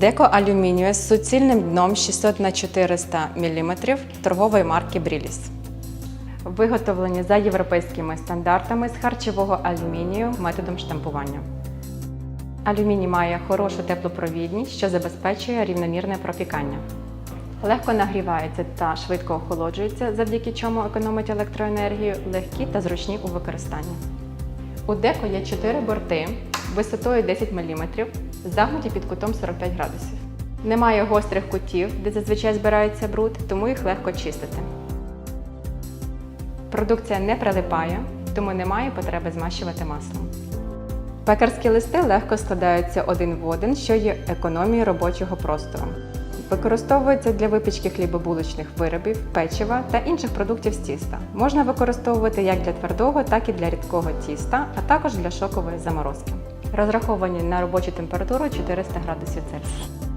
Деко алюмінію з суцільним дном 600 на 400 мм торгової марки Бріліс. Виготовлені за європейськими стандартами з харчового алюмінію методом штампування. Алюміній має хорошу теплопровідність, що забезпечує рівномірне пропікання. Легко нагрівається та швидко охолоджується, завдяки чому економить електроенергію, легкі та зручні у використанні. У деко є 4 борти висотою 10 мм, загнуті під кутом 45 градусів. Немає гострих кутів, де зазвичай збирається бруд, тому їх легко чистити. Продукція не прилипає, тому немає потреби змащувати маслом. Пекарські листи легко складаються один в один, що є економією робочого простору. Використовується для випічки хлібобулочних виробів, печива та інших продуктів з тіста. Можна використовувати як для твердого, так і для рідкого тіста, а також для шокової заморозки. Розраховані на робочу температуру 400 градусів Цельсія.